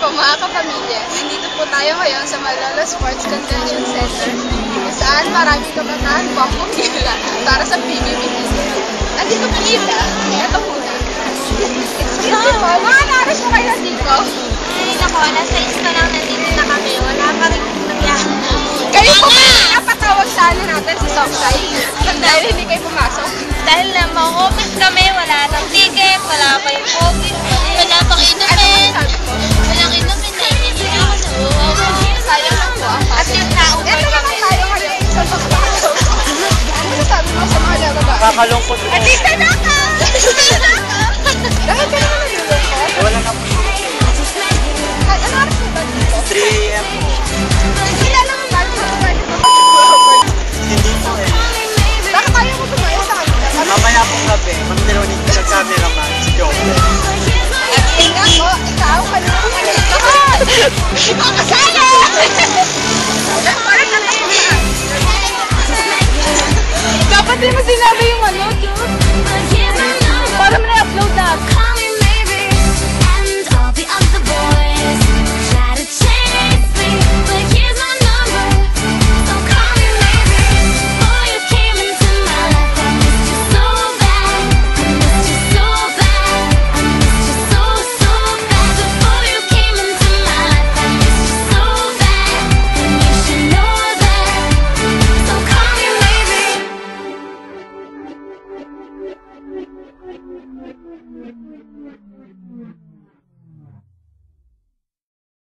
po mga kapamilya, nandito po tayo ngayon sa Malala Sports Convention Center kung saan maraming kabataan po ang pumila para sa PBB. Nandito po ila, ito muna. Excuse me po, mga naras po kayo dito. Ay, nako, 6 pa lang nandito na kami. Wala pa rin nangyari. Kayo po yung napatawag sa ano natin sa Soksay? Dahil hindi kayo pumasok. Dahil na ma-office kami, wala nababae? Kakalungkot po. Dito na ka! Hindi mo sinabi yung ano, Diyos.